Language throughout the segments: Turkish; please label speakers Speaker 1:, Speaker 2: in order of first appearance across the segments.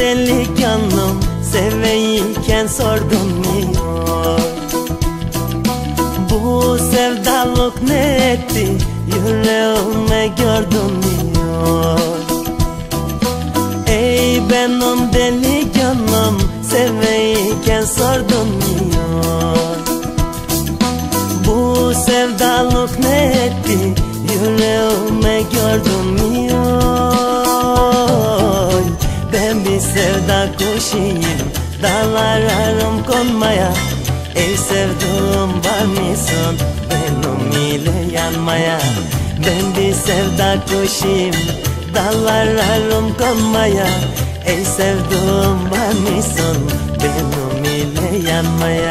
Speaker 1: delikanlım Seveyken sordun mu? Bu sevdalık ne etti Yüreğime gördün mü? Ey benim delikanlım Seveyken sordun mu? Bu sevdalık ne etti Yüreğime gördün mü? Sevda kuşuyum Dağlararım konmaya. Ey sevduğum var mısın? Benim ile yanmaya. Ben bir sevda kuşuyum dallararım konmaya. Ey sevduğum var mısın? Benim ile yanmaya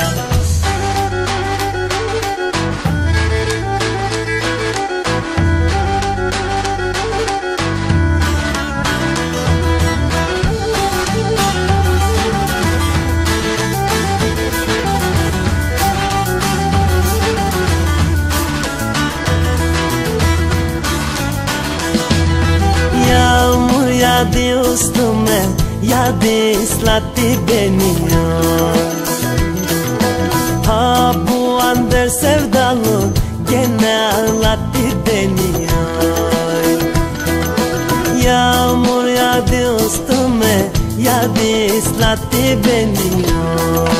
Speaker 1: Yağdı üstüme Yağdı ıslattı beni Ha bu andır sevdalı Gene ağlattı beni Yağmur yağdı üstüme Yağdı ıslattı beni Ha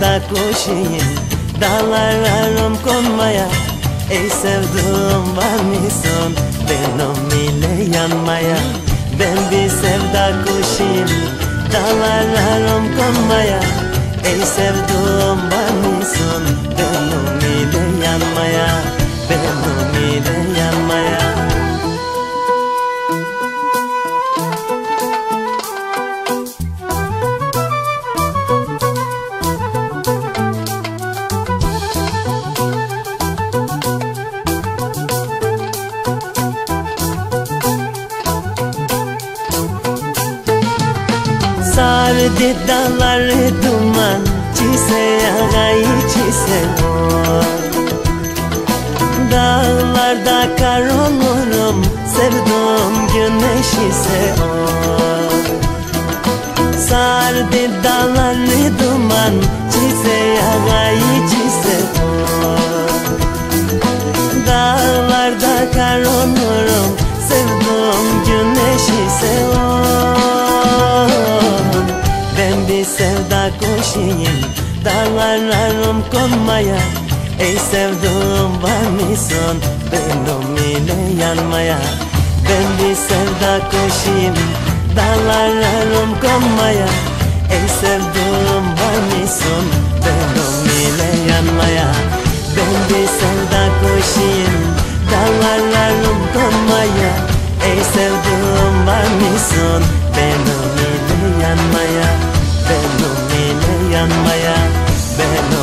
Speaker 1: bir sevda kuşuyum Dağlararım konmaya. Ey sevduğum var mısın Benim ile yanmaya. Ben bir sevda kuşuyum Dağlararım konmaya. Ey sevduğum var mısın Benim ile yanmaya. Benim ile Sardı dağları duman Çise yağayı çise. Dağlarda kar olurum Sevduğum güneş ise. O Sardı dağları duman Çise yağayı çise. O Dağlarda kar olurum Sevduğum güneş ise. o sevda kuşuyum Dağlararım konmaya. Ey sevduğum var mısın? Benim ile yanmaya. Ben bir sevda kuşuyum Dağlararım konmaya. Ey sevduğum var mısın? Benim ile yanmaya. Ben bir sevda kuşuyum Dağlararım konmaya. Ey sevduğum var better.